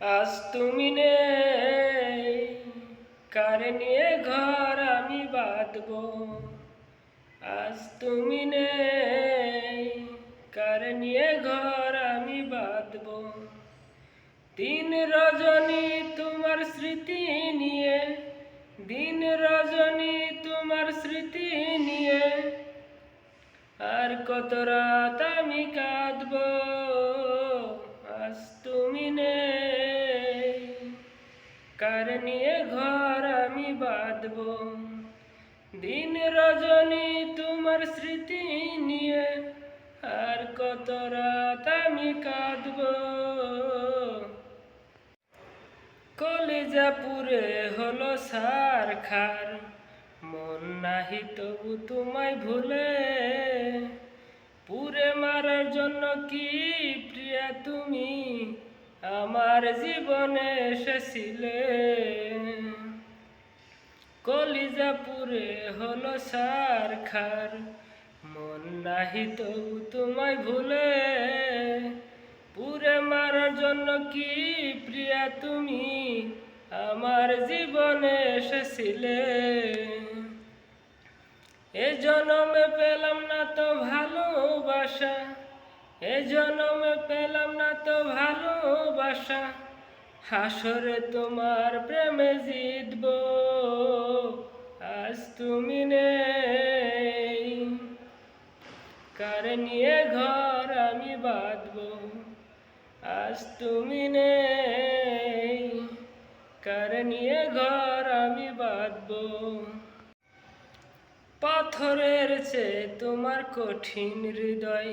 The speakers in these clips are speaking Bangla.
আজ তুমি নেই। কার নিয়ে ঘর আমি বাঁধব? আজ তুমি নেই। কার নিয়ে ঘর আমি বাঁধব? দিন রজনী তোমার স্মৃতি নিয়ে, দিন রজনী তোমার স্মৃতি নিয়ে, আর কত রাত আমি কাঁদব? আজ তুমি নেই। কার নিয়ে ঘর আমি বাঁধব? দিন রজনী তোমার স্মৃতি নিয়ে আর কত রাত আমি কাঁদব? কলিজা পুরে হলো সার খার। মন নাহি তবু তোমায় ভুলে। মারার জন্য কি প্রিয়া তুমি আমার জীবনে এসেছিলে? কলিজা পুরে হলো সার খার, মন নাহি তবু তোমায় ভুলে। পুরে মারার জন্য কি প্রিয়া তুমি আমার জীবনে এসেছিলে? এ জনমে পেলাম না তো ভালোবাসা। এ জনমে পেলাম না তো ভালোবাসা। হাসরে তোমার প্রেমে জিতব। আজ তুমি নেই। কার নিয়ে ঘর আমি বাঁধব? আজ তুমি নেই। পাথরের চেয়ে তোমার কঠিন হৃদয়,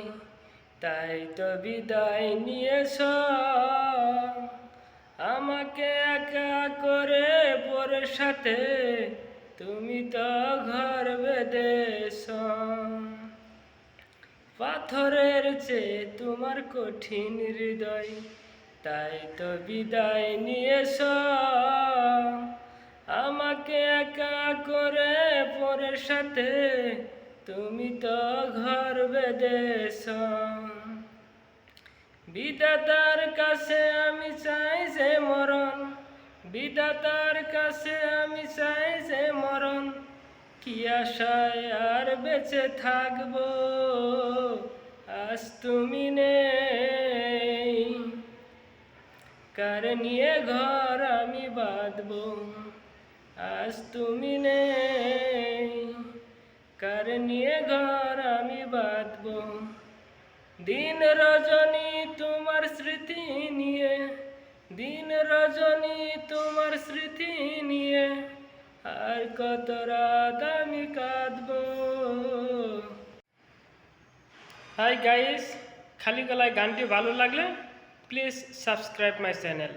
তাই তো বিদায় নিয়েছ। আমাকে একা করে পরে সাথে তুমি তো ঘর বেঁধেছ। পাথরের চেয়ে তোমার কঠিন হৃদয়, তাই তো বিদায় নিয়েছ। আমাকে একা করে পরের সাথে, তুমি তো ঘর বেঁধেছ। বিদাতার কাছে আমি চাই যে মরণ বিদাতার কাছে আমি চাই যে মরণ, কি আশায় আর বেঁচে থাকব? আজ তুমি নেই, কার নিয়ে ঘর আমি বাঁধব? আজ তুমি নেই কার নিয়ে ঘর আমি বাঁধব দিন রজনী তোমার স্মৃতি নিয়ে দিন রজনী তোমার স্মৃতি নিয়ে আর কত রাত আমি কাঁদব হাই গাইস খালি গলায় গানটি ভালো লাগলে প্লিজ সাবস্ক্রাইব মাই চ্যানেল